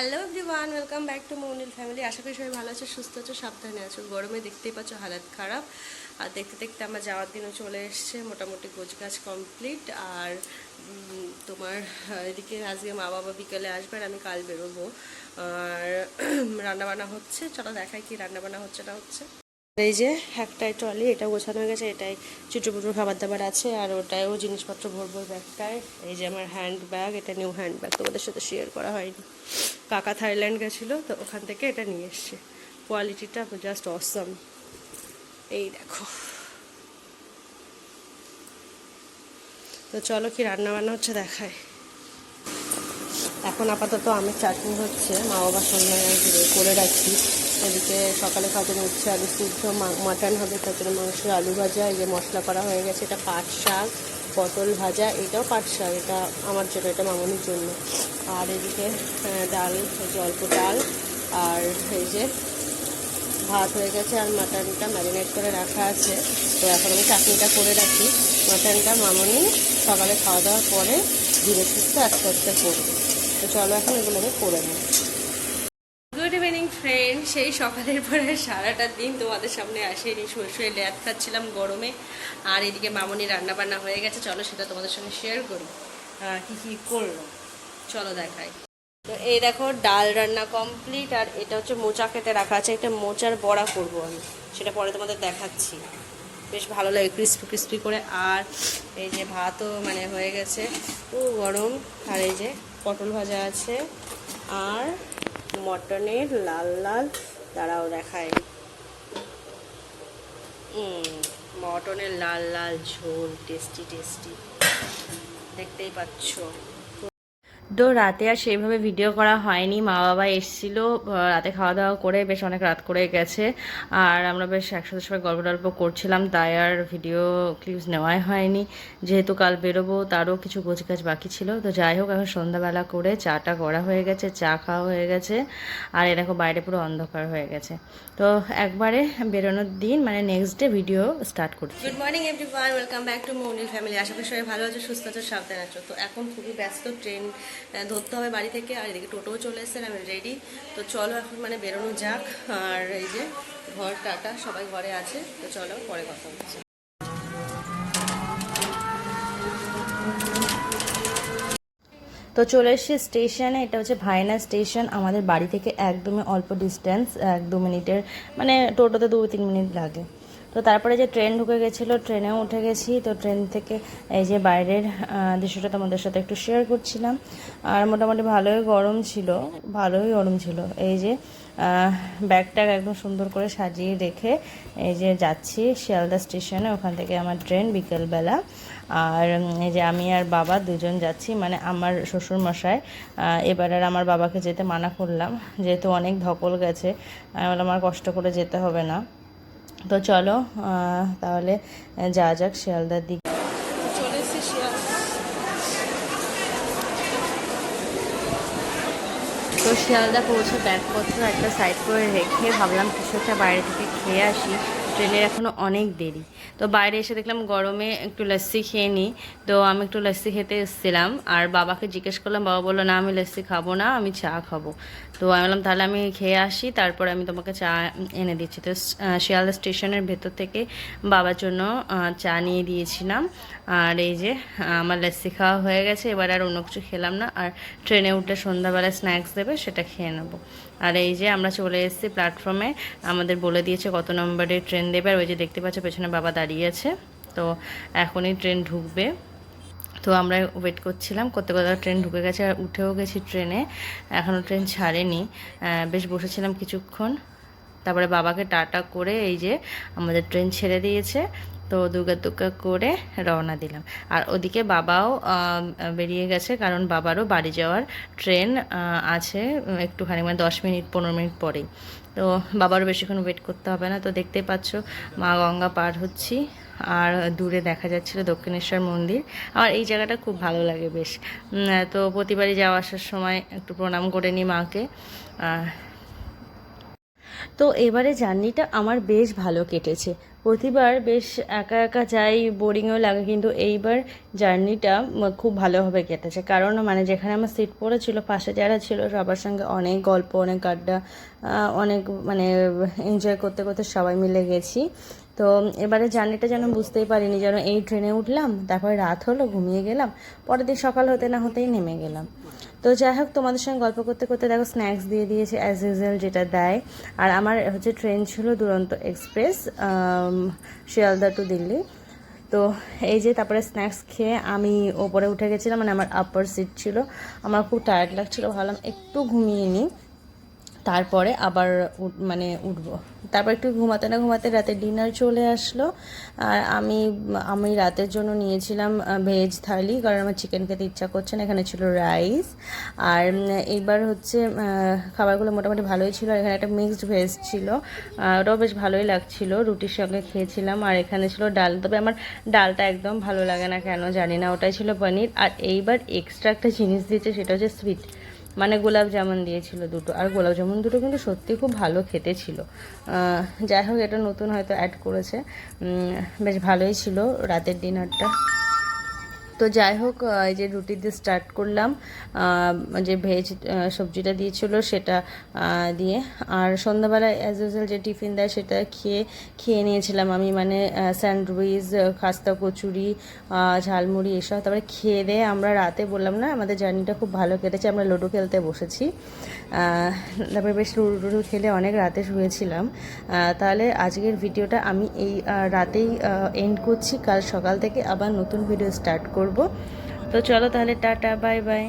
Hello everyone welcome back to Mounil family আশা করি সবাই ভালো আছো, সুস্থ আছো, সাবধানে আছো। গরমে দেখতেই পাচ্ছ হালাত খারাপ। আর দেখতে দেখতে আমার যাওয়ার দিনও চলে এসছে, মোটামুটি গোছ গাছ কমপ্লিট আর তোমার এদিকে আজকে মা বাবা বিকেলে আসবে আর আমি কাল বেরোবো। আর, রান্নাবান্না হচ্ছে, চলো দেখাই কি রান্নাবান্না হচ্ছে না হচ্ছে। এই যে একটাই ট্রলি এটা গোছানো হয়ে গেছে, এটাই চুটুপুটুর খাবার দাবার আছে, আর ওটায়ও জিনিসপত্র ভরবো ব্যাগটায়। এই যে আমার হ্যান্ড ব্যাগ এটা নিউ হ্যান্ড ব্যাগ তোমাদের সাথে শেয়ার করা হয়নি। কাকা থাইল্যান্ড গেছিল, তো ওখান থেকে এটা নিয়ে এসছে। কোয়ালিটিটা জাস্ট অসম এই দেখো। তো চলো কি রান্না বান্না হচ্ছে দেখায়। এখন আপাতত আমের চাটনি হচ্ছে মা বাবার সঙ্গে করে রাখি এদিকে সকালে খাওয়াতে উঠছে আলু সিদ্ধ মাটন হবে জন্য মাংস আলু ভাজা, এই যে মশলা করা হয়ে গেছে, এটা পাট শাক, পটল ভাজা, এটাও পাট শাক, এটা আমার জন্য, এটা মামনির জন্য। আর এদিকে ডাল, এই যে অল্প ডাল, আর এই যে ভাত হয়ে গেছে, আর মাটনটা ম্যারিনেট করে রাখা আছে। তো এখন আমি চাটনিটা করে রাখি। মাটনটা মামনি সকালে খাওয়া দাওয়ার পরে ধীরে সুস্থে আস্তে আস্তে করবে। চলো, এখন এগুলোকে করে নিই। গুড ইভিনিং ফ্রেন্ড সেই সকালের পরে সারাটা দিন তোমাদের সামনে আসেনি। শুয়ে শুয়ে ল্যাদ খাচ্ছিলাম গরমে। আর এদিকে মামনি রান্না বান্না হয়ে গেছে। চলো, সেটা তোমাদের সঙ্গে শেয়ার করি। কি কি করল? চলো দেখাই। তো এই দেখো, ডাল রান্না কমপ্লিট আর এটা হচ্ছে মোচা কেটে রাখা আছে। একটা মোচার বড়া করব আমি। সেটা পরে তোমাদের দেখাচ্ছি। বেশ ভালো লাগে ক্রিস্পি ক্রিস্পি করে। আর এই যে ভাতও মানে হয়ে গেছে ও গরম। আর এই যে পটল ভাজা আছে, আর মটনের লাল লাল। দাঁড়াও দেখায় মটনের লাল লাল ঝোল টেস্টি টেস্টি দেখতেই পাচ্ছ। তো রাতে আর সেইভাবে ভিডিও করা হয়নি। মা বাবা এসেছিল রাতে খাওয়া দাওয়া করে বেশ অনেক রাত করে গেছে। আর আমরা বেশ একসাথে সবাই গল্প টল্প করছিলাম, তাই আর ভিডিও ক্লিপস নেওয়াই হয়নি। যেহেতু কাল বেরোবো, তারও কিছু গোছগাছ বাকি ছিল। তো যাই হোক, এখন সন্ধ্যাবেলা করে চাটা করা হয়ে গেছে, চা খাওয়া হয়ে গেছে। আর এরকম বাইরে পুরো অন্ধকার হয়ে গেছে। তো একবারে বেরোনোর দিন মানে নেক্সট ডে ভিডিও স্টার্ট করছি। Good morning everyone welcome back to Mounil family আশা করি সবাই ভালো আছো, সুস্থ আছো, সাবধান আছো। তো এখন খুবই ব্যস্ত ট্রেন ধরতে হবে বাড়ি থেকে। আর এদিকে টোটোও চলে এসেছেন আমি রেডি তো চলো এখন মানে বেরোনো যাক। আর এই যে ঘর, টাটা, সবাই ঘরে আছে। তো চলো পরে কথা হচ্ছে তো চলে এসেছি স্টেশনে, এটা হচ্ছে ভাইনা স্টেশন। আমাদের বাড়ি থেকে একদমই অল্প ডিস্টেন্স এক দু মিনিটের মানে টোটোতে দু তিন মিনিট লাগে। তো তারপরে যে ট্রেন ঢুকে গেছিল, ট্রেনেও উঠে গেছি। তো ট্রেন থেকে এই যে বাইরের দৃশ্যটা তোমাদের সাথে একটু শেয়ার করছিলাম। আর মোটামুটি ভালোই গরম ছিল, ভালোই গরম ছিল। এই যে ব্যাগটাগ একদম সুন্দর করে সাজিয়ে রেখে এই যে যাচ্ছি শিয়ালদা স্টেশনে, ওখান থেকে আমার ট্রেন বিকেলবেলা আর এই যে আমি আর বাবা দুজন যাচ্ছি মানে আমার শ্বশুর মশাই এবার আর আমার বাবাকে যেতে মানা করলাম। যেহেতু অনেক ধকল গেছে বললাম আমার কষ্ট করে যেতে হবে না। তো চলো তাহলে যা যাক শিয়ালদার দিকে। তো শিয়ালদা পৌঁছে ব্যাগপত্র একটা সাইড করে রেখে ভাবলাম কিছু একটা বাইরে থেকে খেয়ে আসি। ট্রেনের এখনও অনেক দেরি। তো বাইরে এসে দেখলাম গরমে একটু লস্যি খেয়ে নিই তো আমি একটু লস্যি খেতে এসেছিলাম। আর বাবাকে জিজ্ঞেস করলাম, বাবা বলল, না, আমি লস্যি খাব না, আমি চা খাব। তো আমি বললাম, তাহলে আমি খেয়ে আসি, তারপরে আমি তোমাকে চা এনে দিচ্ছি। তো শিয়ালদা স্টেশনের ভেতর থেকে বাবার জন্য চা নিয়ে দিয়েছিলাম। আর এই যে আমার লস্যি খাওয়া হয়ে গেছে, এবার আর অন্য কিছু খেলাম না। আর ট্রেনে উঠলে সন্ধ্যাবেলা স্ন্যাক্স দেবে, সেটা খেয়ে নেব। আর এই যে, আমরা চলে এসেছি প্ল্যাটফর্মে। আমাদের বলে দিয়েছে কত নম্বরে ট্রেন দেবে আর ওই যে দেখতে পাচ্ছ, পেছনে বাবা দাঁড়িয়ে আছে। তো এখনই ট্রেন ঢুকবে। তো আমরা ওয়েট করছিলাম, করতে করতে ট্রেন ঢুকে গেছে, আর উঠেও গেছি ট্রেনে। এখনও ট্রেন ছাড়েনি। বেশ বসেছিলাম কিছুক্ষণ। তারপরে বাবাকে টাটা করে এই যে আমাদের ট্রেন ছেড়ে দিয়েছে। তো দুর্গা দুর্গা করে রওনা দিলাম। আর ওদিকে বাবাও বেরিয়ে গেছে কারণ বাবারও বাড়ি যাওয়ার ট্রেন আছে একটুখানি মানে দশ মিনিট, পনেরো মিনিট পরেই। তো বাবারও বেশিক্ষণ ওয়েট করতে হবে না। তো দেখতে পাচ্ছ, মা গঙ্গা পার হচ্ছি। আর দূরে দেখা যাচ্ছিল দক্ষিণেশ্বর মন্দির। আমার এই জায়গাটা খুব ভালো লাগে বেশ। তো প্রতিবারই যাওয়া আসার সময় একটু প্রণাম করে নিই মাকে। তো এবারে জার্নিটা আমার বেশ ভালো কেটেছে। প্রতিবার বেশ একা একা যাই বোরিংও লাগে, কিন্তু এইবার জার্নিটা খুব ভালোভাবে কেটেছে। কারণ মানে যেখানে আমার সিট পড়েছিল, পাশে যারা ছিল, সবার সঙ্গে অনেক গল্প, অনেক আড্ডা অনেক মানে এনজয় করতে করতে সবাই মিলে গেছি। তো এবারে জার্নিটা যেন বুঝতেই পারিনি, যেন এই ট্রেনে উঠলাম, তারপরে রাত হলো, ঘুমিয়ে গেলাম, পরের দিন সকাল হতে না হতেই নেমে গেলাম। তো যাই হোক, তোমাদের সঙ্গে গল্প করতে করতে দেখো স্ন্যাক্স দিয়ে দিয়েছে অ্যাজ ইউজুয়াল যেটা দেয়। আর আমার হচ্ছে ট্রেন ছিল দুরন্ত এক্সপ্রেস শিয়ালদা টু দিল্লি। তো এই যে তারপরে স্ন্যাক্স খেয়ে আমি ওপরে উঠে গেছিলাম মানে আমার আপার সিট ছিল। আমার খুব টায়ার্ড লাগছিল, ভাবলাম একটু ঘুমিয়ে নিই। তারপরে আবার মানে উঠবো। তারপর একটু ঘুমাতে না ঘুমাতে রাতে ডিনার চলে আসলো। আর আমি আমি রাতের জন্য নিয়েছিলাম ভেজ থালি, কারণ আমার চিকেন খেতে ইচ্ছা করছে না, এখানে ছিল রাইস আর এইবার হচ্ছে খাবারগুলো মোটামুটি ভালোই ছিল এখানে একটা মিক্সড ভেজ ছিল। ওটাও বেশ ভালোই লাগছিল, রুটির সঙ্গে খেয়েছিলাম। আর এখানে ছিল ডাল, তবে আমার ডালটা একদম ভালো লাগে না কেন জানি না, ওটাই ছিল পনির। আর এইবার এক্সট্রা একটা জিনিস দিয়েছে, সেটা হচ্ছে সুইট মানে গোলাপ জামুন দিয়েছিল দুটো। আর গোলাপ জামুন দুটো কিন্তু সত্যি খুব ভালো খেতে ছিল। যাই হোক, এটা নতুন হয়তো অ্যাড করেছে। বেশ ভালোই ছিল রাতের ডিনারটা তো যাই হোক এই যে রুটি দিয়ে স্টার্ট করলাম যে ভেজ সবজিটা দিয়েছিল সেটা দিয়ে। আর সন্ধ্যাবেলায় অ্যাজ ইউজুয়াল যে টিফিন দেয় সেটা খেয়ে খেয়ে নিয়েছিলাম আমি মানে স্যান্ডউইচ খাস্তা কচুরি ঝালমুড়ি এসব। তারপরে খেয়ে দিয়ে আমরা রাতে বললাম, না, আমাদের জার্নিটা খুব ভালো কেটেছে, আমরা লুডো খেলতে বসেছি। তারপরে বেশ লুডো খেলে অনেক রাতে শুয়েছিলাম। তাহলে আজকের ভিডিওটা আমি এই রাতেই এন্ড করছি। কাল সকাল থেকে আবার নতুন ভিডিও স্টার্ট করব। তো চলো তাহলে টাটা বাই বাই।